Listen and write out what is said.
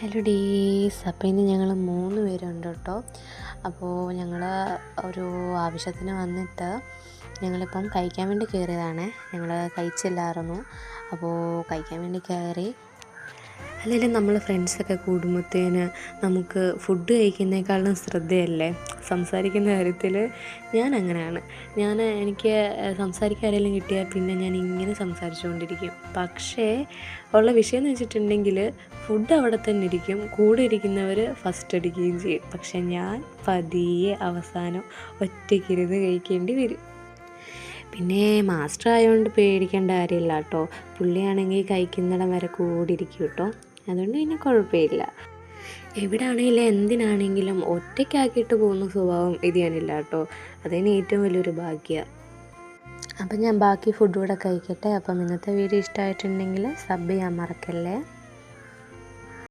Hello ഡീസ് അപ്പോൾ ഇന്ന് ഞങ്ങൾ മൂന്ന് പേരുണ്ട് കേട്ടോ അപ്പോൾ ഞങ്ങൾ ഒരു ആവശ്യത്തിന് വന്നിട്ട് ഞങ്ങളിപ്പം കഴിക്കാൻ വേണ്ടി കയറിയതാണ് ഞങ്ങൾ കഴിച്ചില്ലായിരുന്നു. അപ്പോൾ കഴിക്കാൻ വേണ്ടി കയറി അല്ലെങ്കിൽ നമ്മൾ ഫ്രണ്ട്സൊക്കെ കൂടുമ്പോഴത്തേന് നമുക്ക് ഫുഡ് കഴിക്കുന്നേക്കാളും ശ്രദ്ധയല്ലേ? സംസാരിക്കുന്ന കാര്യത്തിൽ ഞാൻ അങ്ങനെയാണ്. ഞാൻ എനിക്ക് സംസാരിക്കാൻ ആരെങ്കിലും കിട്ടിയാൽ പിന്നെ ഞാൻ ഇങ്ങനെ സംസാരിച്ചുകൊണ്ടിരിക്കും പക്ഷേ ഉള്ള വിഷയം എന്ന് വെച്ചിട്ടുണ്ടെങ്കിൽ ഫുഡ് അവിടെ തന്നെ ഇരിക്കും. കൂടെ ഇരിക്കുന്നവർ ഫസ്റ്റ് അടിക്കുകയും ചെയ്യും. പക്ഷെ ഞാൻ പതിയെ അവസാനം ഒറ്റയ്ക്കിരുന്ന് കഴിക്കേണ്ടി വരും. പിന്നെ മാസ്റ്റർ ആയതുകൊണ്ട് പേടിക്കേണ്ട കാര്യമില്ല കേട്ടോ. പുള്ളിയാണെങ്കിൽ കഴിക്കുന്നിടം വരെ കൂടി ഇരിക്കും കേട്ടോ. അതുകൊണ്ട് പിന്നെ കുഴപ്പമില്ല. എവിടാണെങ്കിലും എന്തിനാണെങ്കിലും ഒറ്റയ്ക്കാക്കിയിട്ട് പോകുന്ന സ്വഭാവം ഇത് ഞാനില്ല കേട്ടോ. അതിന് ഏറ്റവും വലിയൊരു ഭാഗ്യമാണ് അപ്പം ഞാൻ ബാക്കി ഫുഡ് കൂടെ കഴിക്കട്ടെ. അപ്പം ഇന്നത്തെ വീഡിയോ ഇഷ്ടമായിട്ടുണ്ടെങ്കിൽ സബ് ചെയ്യാൻ മറക്കല്ലേ?